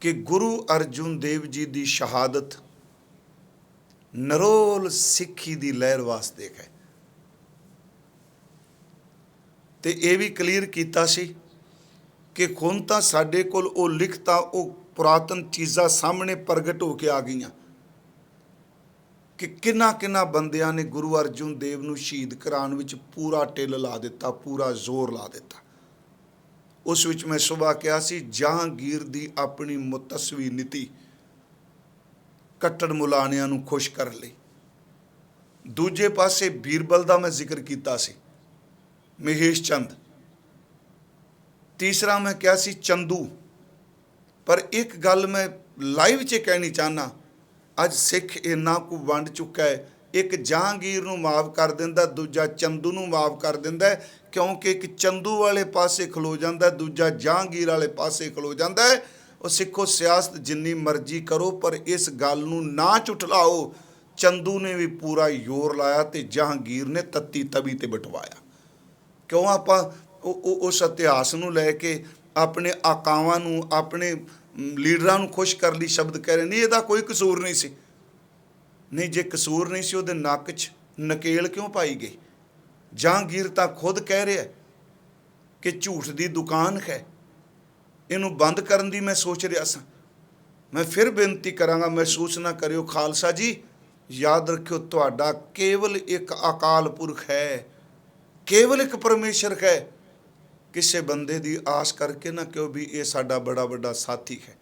ਕਿ ਗੁਰੂ ਅਰਜੁਨ ਦੇਵ ਜੀ ਦੀ ਸ਼ਹਾਦਤ ਨਰੋਲ ਸਿੱਖੀ ਦੀ ਲਹਿਰ ਵਾਸਤੇ ਹੈ। ਤੇ ਇਹ ਵੀ ਕਲੀਅਰ ਕੀਤਾ ਸੀ ਕਿ ਹੁਣ ਤਾਂ ਸਾਡੇ ਕੋਲ ਉਹ ਲਿਖਤਾਂ, ਉਹ ਪੁਰਾਤਨ ਚੀਜ਼ਾਂ ਸਾਹਮਣੇ ਪ੍ਰਗਟ ਹੋ ਕੇ ਆ ਗਈਆਂ ਕਿ ਕਿੰਨਾ ਕਿੰਨਾ ਬੰਦਿਆਂ ਨੇ ਗੁਰੂ ਅਰਜੁਨ ਦੇਵ ਨੂੰ ਸ਼ਹੀਦ ਕਰਾਉਣ ਵਿੱਚ ਪੂਰਾ ਟਿਲ ਲਾ ਦਿੱਤਾ, ਪੂਰਾ ਜ਼ੋਰ ਲਾ ਦਿੱਤਾ। ਉਸ ਵਿੱਚ ਮੈਂ ਸੁਬਾ ਕਿਹਾ ਸੀ, ਜਹਾਂਗੀਰ ਦੀ ਆਪਣੀ ਮੁਤਸਵੀ ਨੀਤੀ ਕੱਟੜ ਮੁਲਾਣਿਆਂ ਨੂੰ ਖੁਸ਼ ਕਰਨ ਲਈ। ਦੂਜੇ ਪਾਸੇ ਬੀਰਬਲ ਦਾ ਮੈਂ ਜ਼ਿਕਰ ਕੀਤਾ ਸੀ, ਮਹੇਸ਼ ਚੰਦ। ਤੀਸਰਾ ਮੈਂ ਕਿਹਾ ਸੀ, ਚੰਦੂ। ਪਰ ਇੱਕ ਗੱਲ ਮੈਂ ਲਾਈਵ 'ਚ ਕਹਿਣੀ ਚਾਹਨਾ ਅੱਜ ਸਿੱਖ ਇੰਨਾ ਕੁ ਵੰਡ ਚੁੱਕਾ ਹੈ, ਇੱਕ ਜਹਾਂਗੀਰ ਨੂੰ ਮਾਫ ਕਰ ਦਿੰਦਾ, ਦੂਜਾ ਚੰਦੂ ਨੂੰ ਮਾਫ ਕਰ ਦਿੰਦਾ ਕਿਉਂਕਿ ਇੱਕ ਚੰਦੂ ਵਾਲੇ ਪਾਸੇ ਖਲੋ ਜਾਂਦਾ ਦੂਜਾ ਜਹਾਂਗੀਰ ਵਾਲੇ ਪਾਸੇ ਖਲੋ ਜਾਂਦਾ ਹੈ। ਉਹ ਸਿੱਖੋ ਸਿਆਸਤ ਜਿੰਨੀ ਮਰਜ਼ੀ ਕਰੋ, ਪਰ ਇਸ ਗੱਲ ਨੂੰ ਨਾ ਝੁਠਲਾਓ। ਚੰਦੂ ਨੇ ਵੀ ਪੂਰਾ ਜ਼ੋਰ ਲਾਇਆ ਤੇ ਜਹਾਂਗੀਰ ਨੇ ਤੱਤੀ ਤਵੀ ਤੇ ਬਿਠਵਾਇਆ। ਕਿਉਂ ਆਪਾਂ ਉਹ- ਉਹ- ਉਸ ਇਤਿਹਾਸ ਨੂੰ ਲੈ ਕੇ ਆਪਣੇ ਆਕਾਵਾਂ ਨੂੰ, ਆਪਣੇ ਲੀਡਰਾਂ ਨੂੰ ਖੁਸ਼ ਕਰ ਲਈ ਸ਼ਬਦ ਕਹਿ ਰਹੇ ਨਹੀਂ ਇਹਦਾ ਕੋਈ ਕਸੂਰ ਨਹੀਂ ਸੀ। ਨਹੀਂ, ਜੇ ਕਸੂਰ ਨਹੀਂ ਸੀ, ਉਹਦੇ ਨੱਕ 'ਚ ਨਕੇਲ ਕਿਉਂ ਪਾਈ ਗਈ? ਜਹਾਂਗੀਰ ਤਾਂ ਖੁਦ ਕਹਿ ਰਿਹਾ ਕਿ ਝੂਠ ਦੀ ਦੁਕਾਨ ਹੈ। ਇਹਨੂੰ ਬੰਦ ਕਰਨ ਦੀ ਮੈਂ ਸੋਚ ਰਿਹਾ ਸਾਂ। ਮੈਂ ਫਿਰ ਬੇਨਤੀ ਕਰਾਂਗਾ, ਮਹਿਸੂਸ ਨਾ ਕਰਿਓ ਖਾਲਸਾ ਜੀ, ਯਾਦ ਰੱਖਿਓ ਤੁਹਾਡਾ ਕੇਵਲ ਇੱਕ ਅਕਾਲ ਪੁਰਖ ਹੈ। ਕੇਵਲ ਇੱਕ ਪਰਮੇਸ਼ਰ ਹੈ। ਕਿਸੇ ਬੰਦੇ ਦੀ ਆਸ ਕਰਕੇ ਨਾ ਕਿਉਂ ਵੀ ਇਹ ਸਾਡਾ ਬੜਾ ਵੱਡਾ ਸਾਥੀ ਹੈ।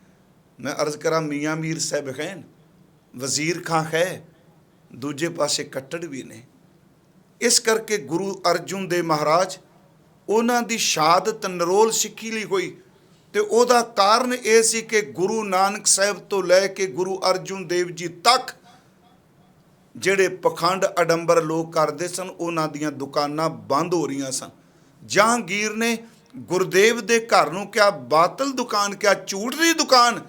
ਮੈਂ ਅਰਜ਼ ਕਰਾਂ ਮੀਆਂ ਮੀਰ ਸਾਹਿਬ ਹਨ, ਵਜ਼ੀਰ ਖਾਂ ਹੈ। ਦੂਜੇ ਪਾਸੇ ਕੱਟੜ ਵੀ ਨੇ। ਇਸ ਕਰਕੇ ਗੁਰੂ ਅਰਜੁਨ ਦੇ ਮਹਾਰਾਜ ਉਹਨਾਂ ਦੀ ਸ਼ਹਾਦਤ ਨਰੋਲ ਸਿੱਖੀ ਲਈ ਹੋਈ ਤੇ ਉਹਦਾ ਕਾਰਨ ਇਹ ਸੀ ਕਿ ਗੁਰੂ ਨਾਨਕ ਸਾਹਿਬ ਤੋਂ ਲੈ ਕੇ ਗੁਰੂ ਅਰਜੁਨ ਦੇਵ ਜੀ ਤੱਕ ਜਿਹੜੇ ਪਖੰਡ ਅਡੰਬਰ ਲੋਕ ਕਰਦੇ ਸਨ, ਉਹਨਾਂ ਦੀਆਂ ਦੁਕਾਨਾਂ ਬੰਦ ਹੋ ਰਹੀਆਂ ਸਨ। ਜਹਾਂਗੀਰ ਨੇ ਗੁਰਦੇਵ ਦੇ ਘਰ ਨੂੰ ਕਿਹਾ, ਬਾਤਲ ਦੁਕਾਨ, ਕਿਹਾ ਝੂਠ ਦੀ ਦੁਕਾਨ?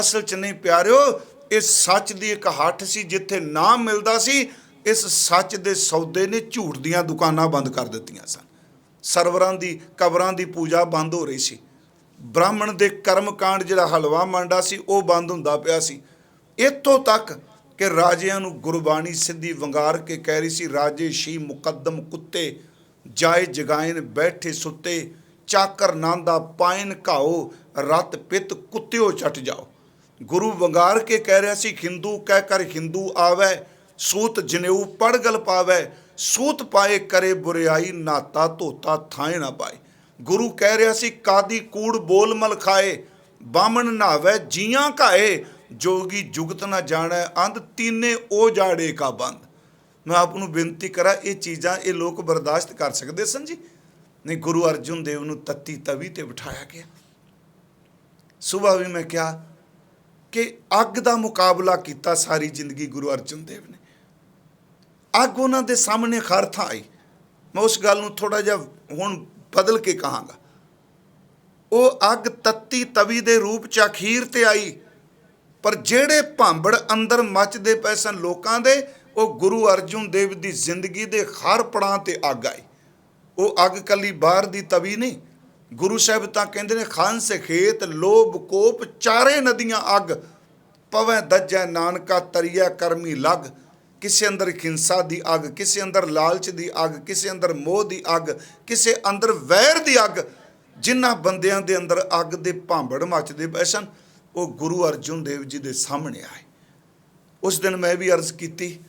ਅਸਲ 'ਚ ਨਹੀਂ ਪਿਆਰਿਓ, ਇਹ ਸੱਚ ਦੀ ਇੱਕ ਹੱਠ ਸੀ ਜਿੱਥੇ ਨਾਮ ਮਿਲਦਾ ਸੀ ਇਸ ਸੱਚ ਦੇ ਸੌਦੇ ਨੇ ਝੂਠ ਦੀਆਂ ਦੁਕਾਨਾਂ ਬੰਦ ਕਰ ਦਿੱਤੀਆਂ ਸਨ। ਸਰਵਰਾਂ ਦੀ, ਕਬਰਾਂ ਦੀ ਪੂਜਾ ਬੰਦ ਹੋ ਰਹੀ ਸੀ। ਬ੍ਰਾਹਮਣ ਦੇ ਕਰਮ ਕਾਂਡ ਜਿਹੜਾ ਹਲਵਾ ਮੰਡਾ ਸੀ, ਉਹ ਬੰਦ ਹੁੰਦਾ ਪਿਆ ਸੀ। ਇੱਥੋਂ ਤੱਕ ਕਿ ਰਾਜਿਆਂ ਨੂੰ ਗੁਰਬਾਣੀ ਸਿੱਧੀ ਵੰਗਾਰ ਕੇ ਕਹਿ ਰਹੀ ਸੀ, ਰਾਜੇ ਸ਼ੀ ਮੁਕੱਦਮ ਕੁੱਤੇ, ਜਾਏ ਜਗਾਇਨ ਬੈਠੇ ਸੁੱਤੇ, ਚਾਕਰ ਨਾਂਦਾ ਪਾਇਨ ਘਾਓ, ਰਤ ਪਿਤ ਕੁੱਤਿਓ ਚਟ ਜਾਓ। ਗੁਰੂ ਵੰਗਾਰ ਕੇ ਕਹਿ ਰਿਹਾ ਸੀ, ਹਿੰਦੂ ਕਹਿ ਕਰ ਹਿੰਦੂ ਆਵੈ ਸੂਤ ਜਨੇਊ ਪੜਗਲ ਪਾਵੈ, ਸੂਤ ਪਾਏ ਕਰੇ ਬੁਰਿਆਈ, ਨਾਤਾ ਧੋਤਾ ਥਾਏ ਨਾ ਪਾਏ। ਗੁਰੂ ਕਹਿ ਰਿਹਾ ਸੀ, ਕਾਦੀ ਕੂੜ ਬੋਲ ਮਲ ਖਾਏ ਬਾਮਣ ਨਾਵੈ ਜੀਆਂ ਘਾਏ, ਜੋਗੀ ਜੁਗਤ ਨਾ ਜਾਣੈ, ਅੰਧ ਤੀਨੇ ਉਹ ਜਾੜੇ ਕਾ ਬੰਦ। ਮੈਂ ਆਪ ਨੂੰ ਬੇਨਤੀ ਕਰਾਂ, ਇਹ ਚੀਜ਼ਾਂ ਇਹ ਲੋਕ ਬਰਦਾਸ਼ਤ ਕਰ ਸਕਦੇ ਸਨ ਜੀ? ਨਹੀਂ, ਗੁਰੂ ਅਰਜੁਨ ਦੇਵ ਨੂੰ ਤੱਤੀ ਤਵੀ ਤੇ ਬਿਠਾਇਆ ਗਿਆ। ਸਵੇਰ ਵੀ ਮੈਂ ਕਿਹਾ ਕਿ ਅੱਗ ਦਾ ਮੁਕਾਬਲਾ ਕੀਤਾ ਸਾਰੀ ਜ਼ਿੰਦਗੀ ਗੁਰੂ ਅਰਜਨ ਦੇਵ ਨੇ। ਅੱਗ ਉਹਨਾਂ ਦੇ ਸਾਹਮਣੇ ਖਰ ਥਾਂ ਆਈ। ਮੈਂ ਉਸ ਗੱਲ ਨੂੰ ਥੋੜਾ ਜਿਹਾ ਹੁਣ ਬਦਲ ਕੇ ਕਹਾਂਗਾ। ਉਹ ਅੱਗ ਤੱਤੀ ਤਵੀ ਦੇ ਰੂਪ ਚ ਅਖੀਰ ਤੇ ਆਈ। ਪਰ ਜਿਹੜੇ ਭਾਂਬੜ ਅੰਦਰ ਮੱਚਦੇ ਪਏ ਸਨ ਲੋਕਾਂ ਦੇ, ਉਹ ਗੁਰੂ ਅਰਜੁਨ ਦੇਵ ਦੀ ਜ਼ਿੰਦਗੀ ਦੇ ਹਰ ਪੜਾਂ ਤੇ ਅੱਗ ਆਈ। ਉਹ ਅੱਗ ਕੱਲੀ ਬਾਹਰ ਦੀ ਤਵੀ ਨਹੀਂ, ਗੁਰੂ ਸਾਹਿਬ ਤਾਂ ਕਹਿੰਦੇ ਨੇ ਖਾਨ ਸੇ ਖੇਤ, ਲੋਭ, ਕੋਪ, ਚਾਰੇ ਨਦੀਆਂ ਅੱਗ, ਪਵੈ ਦੱਜੈ ਨਾਨਕਾ ਤਰੀਆ ਕਰਮੀ ਲਗ। ਕਿਸੇ ਅੰਦਰ ਹਿੰਸਾ ਦੀ ਅੱਗ, ਕਿਸੇ ਅੰਦਰ ਲਾਲਚ ਦੀ ਅੱਗ, ਕਿਸੇ ਅੰਦਰ ਮੋਹ ਦੀ ਅੱਗ, ਕਿਸੇ ਅੰਦਰ ਵੈਰ ਦੀ ਅੱਗ, ਜਿਨ੍ਹਾਂ ਬੰਦਿਆਂ ਦੇ ਅੰਦਰ ਅੱਗ ਦੇ ਭਾਂਬੜ ਮੱਚਦੇ ਪਏ ਸਨ, ਉਹ ਗੁਰੂ ਅਰਜਨ ਦੇਵ ਜੀ ਦੇ ਸਾਹਮਣੇ ਆਏ। ਉਸ ਦਿਨ ਮੈਂ ਵੀ ਅਰਜ਼ ਕੀਤੀ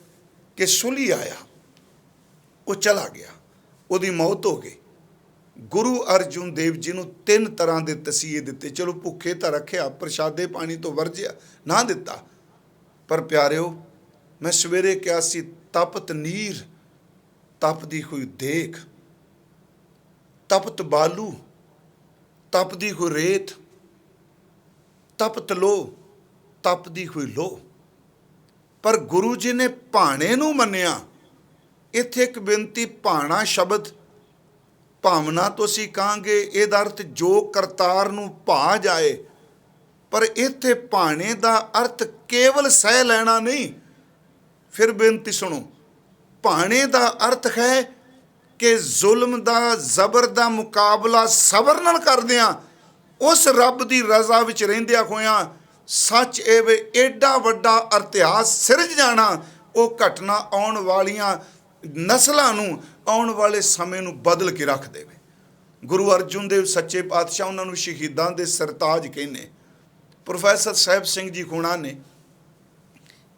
ਕਿ ਸੁਲੀ ਆਇਆ। ਉਹ ਚਲਾ ਗਿਆ। ਉਹਦੀ ਮੌਤ ਹੋ ਗਈ। ਗੁਰੂ ਅਰਜੁਨ ਦੇਵ ਜੀ ਨੂੰ ਤਿੰਨ ਤਰ੍ਹਾਂ ਦੇ ਤਸੀਹੇ ਦਿੱਤੇ। ਚਲੋ ਭੁੱਖੇ ਤਾਂ ਰੱਖਿਆ, ਪ੍ਰਸ਼ਾਦੇ ਪਾਣੀ ਤੋਂ ਵਰਜਿਆ, ਨਾ ਦਿੱਤਾ। ਪਰ ਪਿਆਰਿਓ ਮੈਂ ਸਵੇਰੇ ਕਿਹਾ ਸੀ ਤਪਤ ਨੀਰ ਤਪਦੀ ਹੋਈ ਦੇਖ। ਤਪਤ ਬਾਲੂ ਤਪਦੀ ਹੋਈ ਰੇਤ। ਤਪਤ ਲੋ ਤਪਦੀ ਹੋਈ ਲੋ। ਪਰ ਗੁਰੂ ਜੀ ਨੇ ਭਾਣੇ ਨੂੰ ਮੰਨਿਆ। ਇੱਥੇ ਇੱਕ ਬੇਨਤੀ, ਭਾਣਾ ਸ਼ਬਦ ਭਾਵਨਾ ਤੋਂ ਅਸੀਂ ਕਹਾਂਗੇ, ਇਹਦਾ ਅਰਥ ਜੋ ਕਰਤਾਰ ਨੂੰ ਭਾ ਜਾਏ। ਪਰ ਇੱਥੇ ਭਾਣੇ ਦਾ ਅਰਥ ਕੇਵਲ ਸਹਿ ਲੈਣਾ ਨਹੀਂ ਫਿਰ ਬੇਨਤੀ ਸੁਣੋ, ਭਾਣੇ ਦਾ ਅਰਥ ਹੈ ਕਿ ਜ਼ੁਲਮ ਦਾ, ਜ਼ਬਰ ਦਾ ਮੁਕਾਬਲਾ ਸਬਰ ਨਾਲ ਕਰਦੇ ਆ ਉਸ ਰੱਬ ਦੀ ਰਜ਼ਾ ਵਿੱਚ ਰਹਿੰਦਿਆਂ ਹੋਇਆਂ ਸੱਚ ਇਹ ਵੇ ਏਡਾ ਵੱਡਾ ਇਤਿਹਾਸ ਸਿਰਜ ਜਾਣਾ, ਉਹ ਘਟਨਾ ਆਉਣ ਵਾਲੀਆਂ ਨਸਲਾਂ ਨੂੰ ਆਉਣ ਵਾਲੇ ਸਮੇਂ ਨੂੰ ਬਦਲ ਕੇ ਰੱਖ ਦੇਵੇ। ਗੁਰੂ ਅਰਜੁਨ ਦੇਵ ਸੱਚੇ ਪਾਤਸ਼ਾਹ ਉਹਨਾਂ ਨੂੰ ਸ਼ਹੀਦਾਂ ਦੇ ਸਰਤਾਜ ਕਹਿੰਦੇ। ਪ੍ਰੋਫੈਸਰ ਸਾਹਿਬ ਸਿੰਘ ਜੀ ਖੁਣਾ ਨੇ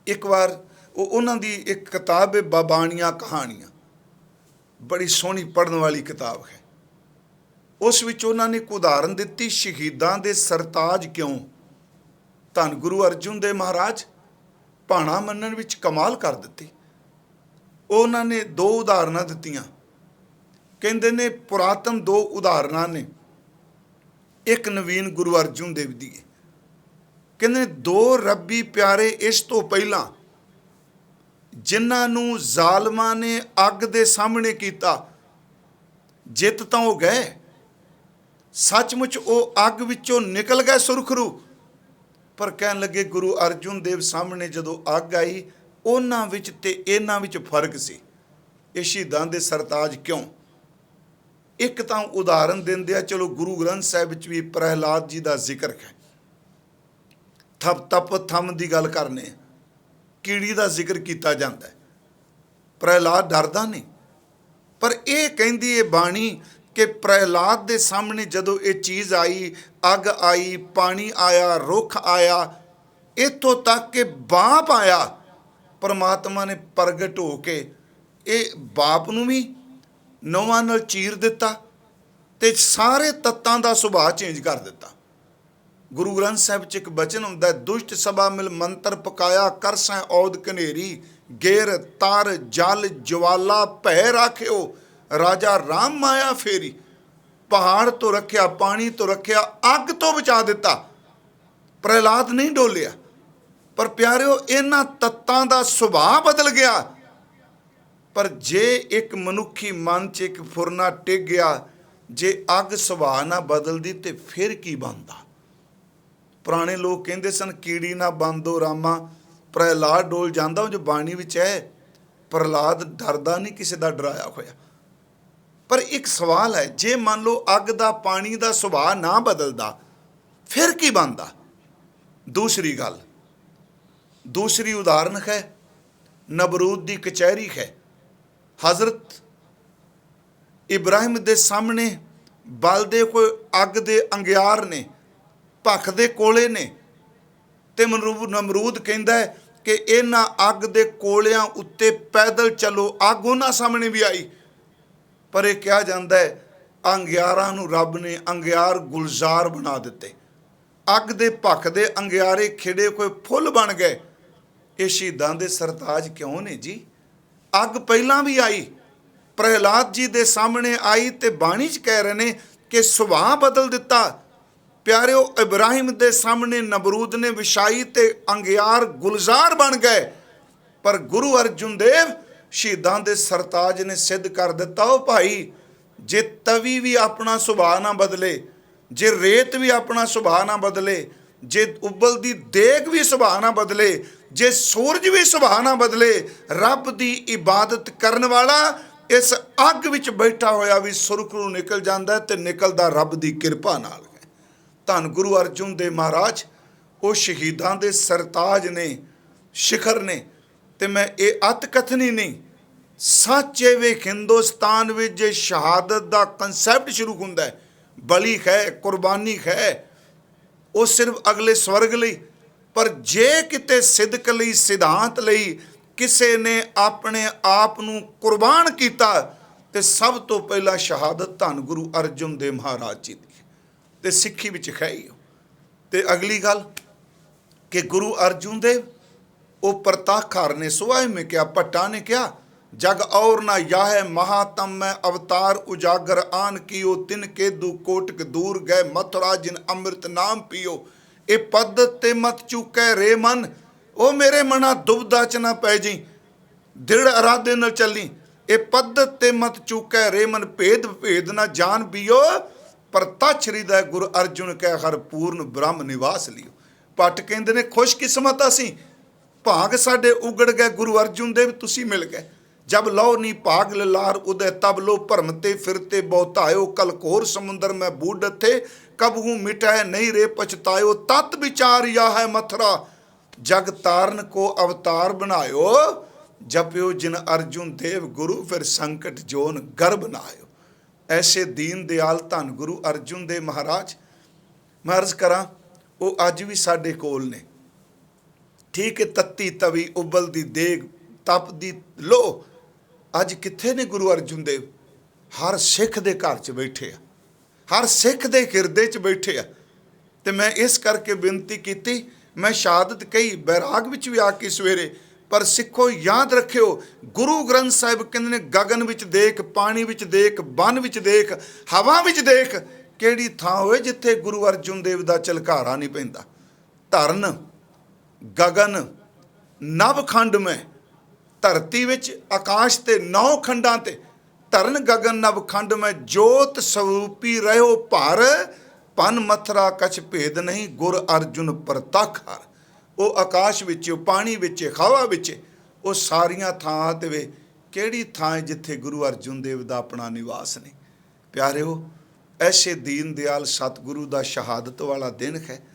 ਇੱਕ ਵਾਰ ਉਹ ਉਹਨਾਂ ਦੀ ਇੱਕ ਕਿਤਾਬ ਹੈ ਬਾਬਾਣੀਆਂ ਕਹਾਣੀਆਂ। ਬੜੀ ਸੋਹਣੀ ਪੜਨ ਵਾਲੀ ਕਿਤਾਬ ਹੈ। ਉਸ ਵਿੱਚ ਉਹਨਾਂ ਨੇ ਇੱਕ ਉਦਾਹਰਨ ਦਿੱਤੀ, ਸ਼ਹੀਦਾਂ ਦੇ ਸਰਤਾਜ ਕਿਉਂ? ਧੰਨ ਗੁਰੂ ਅਰਜੁਨ ਦੇ ਮਹਾਰਾਜ, ਭਾਣਾ ਮੰਨਣ ਵਿੱਚ ਕਮਾਲ ਕਰ ਦਿੱਤੀ। ਉਹਨਾਂ ਨੇ ਦੋ ਉਦਾਹਰਨਾਂ ਦਿੱਤੀਆਂ। ਕਹਿੰਦੇ ਨੇ ਪੁਰਾਤਨ ਦੋ ਉਦਾਹਰਨਾਂ ਨੇ। ਇੱਕ ਨਵੀਨ ਗੁਰੂ ਅਰਜੁਨ ਦੇਵ ਦੀ ਹੈ। ਕਹਿੰਦੇ ਦੋ ਰੱਬੀ ਪਿਆਰੇ ਇਸ ਤੋਂ ਪਹਿਲਾਂ ਜਿਨ੍ਹਾਂ ਨੂੰ ਜ਼ਾਲਮਾਂ ਨੇ ਅੱਗ ਦੇ ਸਾਹਮਣੇ ਕੀਤਾ, ਜਿੱਤ ਤਾਂ ਉਹ ਗਏ। ਸੱਚਮੁੱਚ ਉਹ ਅੱਗ ਵਿੱਚੋਂ ਨਿਕਲ ਗਏ ਸੁਰਖਰੂ। ਪਰ ਕਹਿਣ ਲੱਗੇ ਗੁਰੂ ਅਰਜੁਨ ਦੇਵ ਸਾਹਮਣੇ ਜਦੋਂ ਅੱਗ ਆਈ, ਉਹਨਾਂ ਵਿੱਚ ਤੇ ਇਹਨਾਂ ਵਿੱਚ ਫ਼ਰਕ ਸੀ। ਇਹ ਸ਼ਹੀਦਾਂ ਦੇ ਸਰਤਾਜ ਕਿਉਂ? ਇੱਕ ਤਾਂ ਉਦਾਹਰਨ ਦਿੰਦੇ ਆ, ਚਲੋ ਗੁਰੂ ਗ੍ਰੰਥ ਸਾਹਿਬ ਵਿੱਚ ਵੀ ਪ੍ਰਹਿਲਾਦ ਜੀ ਦਾ ਜ਼ਿਕਰ ਹੈ। ਥਪ ਤਪ ਥਮ ਦੀ ਗੱਲ ਕਰਨੇ ਆ। ਕੀੜੀ ਦਾ ਜ਼ਿਕਰ ਕੀਤਾ ਜਾਂਦਾ ਹੈ। ਪ੍ਰਹਿਲਾਦ ਡਰਦਾ ਨਹੀਂ। ਪਰ ਇਹ ਕਹਿੰਦੀ ਇਹ ਬਾਣੀ ਕਿ ਪ੍ਰਹਿਲਾਦ ਦੇ ਸਾਹਮਣੇ ਜਦੋਂ ਇਹ ਚੀਜ਼ ਆਈ, ਅੱਗ ਆਈ, ਪਾਣੀ ਆਇਆ, ਰੁੱਖ ਆਇਆ ਇਤੋਂ ਤੱਕ ਕਿ ਬਾਪ ਆਇਆ, ਪਰਮਾਤਮਾ ਨੇ ਪ੍ਰਗਟ ਹੋ ਕੇ ਇਹ ਬਾਪ ਨੂੰ ਵੀ ਨੌਵਾਂ ਨਾਲ ਚੀਰ ਦਿੱਤਾ ਤੇ ਸਾਰੇ ਤੱਤਾਂ ਦਾ ਸੁਭਾਅ ਚੇਂਜ ਕਰ ਦਿੱਤਾ। ਗੁਰੂ ਗ੍ਰੰਥ ਸਾਹਿਬ ਚ ਇੱਕ ਬਚਨ ਹੁੰਦਾ ਦੁਸ਼ਟ ਸਭਾ ਮਿਲ ਮੰਤਰ ਪਕਾਇਆ ਕਰਸੈ ਔਦ ਕਨੇਰੀ ਗੇਰ ਤਾਰ ਜਲ ਜਵਾਲਾ ਭੈ ਰਾਖਿਓ, ਰਾਜਾ ਰਾਮ ਮਾਇਆ ਫੇਰੀ, ਪਹਾੜ ਤੋਂ ਰੱਖਿਆ, ਪਾਣੀ ਤੋਂ ਰੱਖਿਆ, ਅੱਗ ਤੋਂ ਬਚਾ ਦਿੱਤਾ। ਪ੍ਰਹਿਲਾਦ ਨਹੀਂ ਡੋਲਿਆ। ਪਰ ਪਿਆਰਿਓ, ਇਹਨਾਂ ਤੱਤਾਂ ਦਾ ਸੁਭਾਅ ਬਦਲ ਗਿਆ। ਪਰ ਜੇ ਇੱਕ ਮਨੁੱਖੀ ਮਨ 'ਚ ਇੱਕ ਫੁਰਨਾ ਟਿਕ ਗਿਆ, ਜੇ ਅੱਗ ਸੁਭਾਅ ਨਾ ਬਦਲਦੀ, ਤੇ ਫਿਰ ਕੀ ਬਣਦਾ? ਪੁਰਾਣੇ ਲੋਕ ਕਹਿੰਦੇ ਸਨ, ਕੀੜੀ ਨਾ ਬੰਦੋ ਰਾਮਾ, ਪ੍ਰਹਿਲਾਦ ਡੋਲ ਜਾਂਦਾ ਉਹ ਜੋ ਬਾਣੀ ਵਿੱਚ ਹੈ, ਪ੍ਰਹਿਲਾਦ ਡਰਦਾ ਨਹੀਂ ਕਿਸੇ ਦਾ ਡਰਾਇਆ ਹੋਇਆ। ਪਰ ਇੱਕ ਸਵਾਲ ਹੈ, ਜੇ ਮੰਨ ਲਓ ਅੱਗ ਦਾ ਪਾਣੀ ਦਾ ਸੁਭਾਅ ਨਾ ਬਦਲਦਾ, ਫਿਰ ਕੀ ਬਣਦਾ? ਦੂਸਰੀ ਗੱਲ, ਦੂਸਰੀ ਉਦਾਹਰਨ ਹੈ, ਨਬਰੂਦ ਦੀ ਕਚਹਿਰੀ ਹੈ। ਹਜ਼ਰਤ ਇਬਰਾਹਿਮ ਦੇ ਸਾਹਮਣੇ ਬਲ ਦੇ ਕੋਈ ਅੱਗ ਦੇ ਅੰਗਿਆਰ ਨੇ ਭੱਖ ਦੇ ਕੋਲੇ ਨੇ। ਤੇ ਮਨਰੂਬ ਨਮਰੂਦ ਕਹਿੰਦਾ ਹੈ ਕਿ ਇਹਨਾਂ ਅੱਗ ਦੇ ਕੋਲਿਆਂ ਉੱਤੇ ਪੈਦਲ ਚੱਲੋ। ਅੱਗ ਉਹਨਾਂ ਸਾਹਮਣੇ ਵੀ ਆਈ। ਪਰ ਇਹ ਕਿਹਾ ਜਾਂਦਾ ਹੈ, ਅੰਗਿਆਰਾਂ ਨੂੰ ਰੱਬ ਨੇ ਅੰਗਿਆਰ ਗੁਲਜ਼ਾਰ ਬਣਾ ਦਿੱਤੇ। ਅੱਗ ਦੇ ਭੱਖ ਦੇ ਅੰਗਿਆਰੇ ਖਿੜੇ ਕੋਈ ਫੁੱਲ ਬਣ ਗਏ। ਇਹ ਸ਼ਹੀਦਾਂ ਦੇ ਸਰਤਾਜ ਕਿਉਂ ਨੇ ਜੀ? ਅੱਗ ਪਹਿਲਾਂ ਵੀ ਆਈ। ਪ੍ਰਹਿਲਾਦ ਜੀ ਦੇ ਸਾਹਮਣੇ ਆਈ ਤੇ ਬਾਣੀ 'ਚ ਕਹਿ ਰਹੇ ਨੇ ਕਿ ਸੁਭਾਅ ਬਦਲ ਦਿੱਤਾ। ਪਿਆਰਿਓ, ਇਬਰਾਹਿਮ ਦੇ ਸਾਹਮਣੇ ਨਬਰੂਦ ਨੇ ਵਿਛਾਈ ਤੇ ਅੰਗਿਆਰ ਗੁਲਜ਼ਾਰ ਬਣ ਗਏ। ਪਰ ਗੁਰੂ ਅਰਜੁਨ ਦੇਵ ਸ਼ਹੀਦਾਂ ਦੇ ਸਰਤਾਜ ਨੇ ਸਿੱਧ ਕਰ ਦਿੱਤਾ ਉਹ ਭਾਈ, ਜੇ ਤਵੀ ਵੀ ਆਪਣਾ ਸੁਭਾਅ ਨਾ ਬਦਲੇ, ਜੇ ਰੇਤ ਵੀ ਆਪਣਾ ਸੁਭਾਅ ਨਾ ਬਦਲੇ, ਜੇ ਉਬਲਦੀ ਦੇਗ ਵੀ ਸੁਭਾਅ ਨਾ ਬਦਲੇ, ਜੇ ਸੂਰਜ ਵੀ ਸੁਭਾਅ ਨਾ ਬਦਲੇ, ਰੱਬ ਦੀ ਇਬਾਦਤ ਕਰਨ ਵਾਲਾ ਇਸ ਅੱਗ ਵਿੱਚ ਬੈਠਾ ਹੋਇਆ ਵੀ ਸੁਰਖ ਨੂੰ ਨਿਕਲ ਜਾਂਦਾ ਹੈ ਤੇ ਨਿਕਲਦਾ ਰੱਬ ਦੀ ਕਿਰਪਾ ਨਾਲ। ਧੰਨ ਗੁਰੂ ਅਰਜੁਨ ਦੇ ਮਹਾਰਾਜ, ਉਹ ਸ਼ਹੀਦਾਂ ਦੇ ਸਰਤਾਜ ਨੇ, ਸ਼ਿਖਰ ਨੇ ਤੇ ਮੈਂ ਇਹ ਅਤ ਕਥਨੀ ਨਹੀਂ, ਸੱਚੇ ਵੇ ਹਿੰਦੁਸਤਾਨ ਵਿੱਚ ਜੇ ਸ਼ਹਾਦਤ ਦਾ ਕਨਸੈਪਟ ਸ਼ੁਰੂ ਹੁੰਦਾ ਹੈ, ਬਲੀ ਹੈ ਕੁਰਬਾਨੀ ਹੈ ਉਹ ਸਿਰਫ ਅਗਲੇ ਸਵਰਗ ਲਈ, ਪਰ ਜੇ ਕਿਤੇ ਸਿਦਕ ਲਈ, ਸਿਧਾਂਤ ਲਈ ਕਿਸੇ ਨੇ ਆਪਣੇ ਆਪ ਨੂੰ ਕੁਰਬਾਨ ਕੀਤਾ, ਤੇ ਸਭ ਤੋਂ ਪਹਿਲਾਂ ਸ਼ਹਾਦਤ ਧੰਨ ਗੁਰੂ ਅਰਜੁਨ ਦੇਵ ਮਹਾਰਾਜ ਜੀ ਦੀ। ਤੇ ਸਿੱਖੀ ਵਿੱਚ ਹੈ ਹੀ। ਤੇ ਅਗਲੀ ਗੱਲ ਕਿ ਗੁਰੂ ਅਰਜੁਨ ਦੇਵ, ਉਹ ਪ੍ਰਤਾਖਾਰ ਨੇ ਸੁਆਇ ਮੇ ਕਿਹਾ, ਭੱਟਾ ਨੇ ਕਿਹਾ, ਜਗ ਔਰ ਨਾ ਯਾਹ ਮਹਾਤਮ ਮੈਂ ਅਵਤਾਰ ਉਜਾਗਰ, ਆਨ ਕੀਓ ਤਿਨ ਕੇ ਦੂ ਕੋਟਕ ਦੂਰ ਗਏ, ਮਥੁਰਾ ਜਿਨ ਅੰਮ੍ਰਿਤ ਨਾਮ ਪੀਓ। ਇਹ ਪਦ ਤੇ ਮਤ ਚੁਕੈ ਰੇ ਮਨ, ਉਹ ਮੇਰੇ ਮਨਾ ਦੁਬਦਾ ਚ ਨਾ ਪੈ ਜੀ, ਦ੍ਰਿੜ ਅਰਾਦੇ ਨਾਲ ਚੱਲੀ। ਇਹ ਪਦ ਤੇ ਮਤ ਚੁਕੈ ਰੇ ਮਨ ਭੇਦ ਭੇਦ ਨਾ ਜਾਣ ਬੀਓ ਪਰ ਤਛਰੀ ਦਾ ਗੁਰੂ ਅਰਜੁਨ ਕਹਿ ਹਰ ਪੂਰਨ ਬ੍ਰਹਮ ਨਿਵਾਸ ਲਿਓ। ਪਟ ਕਹਿੰਦੇ ਨੇ, ਖੁਸ਼ਕਿਸਮਤ ਅਸੀਂ। ਭਾਗ ਸਾਡੇ ਉਗੜ ਗਏ ਗੁਰੂ ਅਰਜੁਨ ਦੇਵ ਤੁਸੀਂ ਮਿਲ ਗਏ। ਜਬ ਲਓ ਨੀ ਭਾਗ ਲਲਾਰ ਉਦੈ, ਤਬ ਲੋ ਭਰਮ ਤੇ ਫਿਰਤੇ ਬਹੁਤਾਇਓ। ਕਲਕੋਰ ਸਮੁੰਦਰ ਮੈਂ ਬੂਢ ਥੇ ਕਬ ਮਿਟੈ ਨਹੀਂ ਰੇ ਪਛਤਾਇਓ। ਤਤ ਯਾ ਹੈ ਮਥਰਾ, ਜਗ ਤਾਰਨ ਕੋ ਅਵਤਾਰ ਬਣਾਇਓ। ਜਪਿਓ ਜਿਨ ਅਰਜੁਨ ਦੇਵ ਗੁਰੂ, ਫਿਰ ਸੰਕਟ ਜੋਨ ਗਰਭ ਨਾਇਓ। ਐਸੇ ਦੀਨ ਦਿਆਲ ਧੰਨ ਗੁਰੂ ਅਰਜੁਨ ਦੇ ਮਹਾਰਾਜ, ਮੈਂ ਅਰਜ਼ ਕਰਾਂ, ਉਹ ਅੱਜ ਵੀ ਸਾਡੇ ਕੋਲ ਨੇ। ਠੀਕ ਹੈ, ਤੱਤੀ ਤਵੀ ਉਬਲਦੀ ਦੇਗ, ਤਪਦੀ ਲੋ ਅੱਜ ਕਿੱਥੇ ਨੇ ਗੁਰੂ ਅਰਜੁਨ ਦੇਵ? ਹਰ ਸਿੱਖ ਦੇ ਘਰ 'ਚ ਬੈਠੇ ਆ। ਹਰ ਸਿੱਖ ਦੇ ਹਿਰਦੇ 'ਚ ਬੈਠੇ ਆ। ਤੇ ਮੈਂ ਇਸ ਕਰਕੇ ਬੇਨਤੀ ਕੀਤੀ, ਮੈਂ ਸ਼ਹਾਦਤ ਕਹੀ, ਬੈਰਾਗ ਵਿੱਚ ਵੀ ਆ ਕੇ ਸਵੇਰੇ ਪਰ ਸਿੱਖੋ, ਯਾਦ ਰੱਖਿਓ, ਗੁਰੂ ਗ੍ਰੰਥ ਸਾਹਿਬ ਕਹਿੰਦੇ ਨੇ, ਗਗਨ ਵਿੱਚ ਦੇਖ, ਪਾਣੀ ਵਿੱਚ ਦੇਖ, ਬਨ ਵਿੱਚ ਦੇਖ, ਹਵਾ ਵਿੱਚ ਦੇਖ, ਕਿਹੜੀ ਥਾਂ ਹੋਵੇ ਜਿੱਥੇ ਗੁਰੂ ਅਰਜੁਨ ਦੇਵ ਦਾ ਚਲਕਾਰਾ ਨਹੀਂ ਪੈਂਦਾ। ਧਰਨ, ਗਗਨ ਨਵਖੰਡ ਮੈਂ ਧਰਤੀ ਵਿੱਚ, ਆਕਾਸ਼ ਤੇ, ਨੌ ਖੰਡਾਂ ਤੇ, ਧਰਨ, ਗਗਨ ਨਵਖੰਡ ਮੈਂ ਜੋਤ ਸਰੂਪੀ ਰਹਿਓ ਭਰ, ਪਨ ਮਥਰਾ ਕਛ ਭੇਦ ਨਹੀਂ, ਗੁਰ ਅਰਜੁਨ ਪ੍ਰਤੱਖ ਹਰ। ਉਹ ਆਕਾਸ਼ ਵਿੱਚ, ਉਹ ਪਾਣੀ ਵਿੱਚ, ਹਵਾ ਵਿੱਚ, ਉਹ ਸਾਰੀਆਂ ਥਾਂ ਤੇ ਵੇ। ਕਿਹੜੀ ਥਾਂ ਜਿੱਥੇ ਗੁਰੂ ਅਰਜੁਨ ਦੇਵ ਦਾ ਆਪਣਾ ਨਿਵਾਸ ਨੇ? ਪਿਆਰਿਓ, ਐਸੇ ਦੀਨ ਦਿਆਲ ਸਤਿਗੁਰੂ ਦਾ ਸ਼ਹਾਦਤ ਵਾਲਾ ਦਿਨ ਹੈ।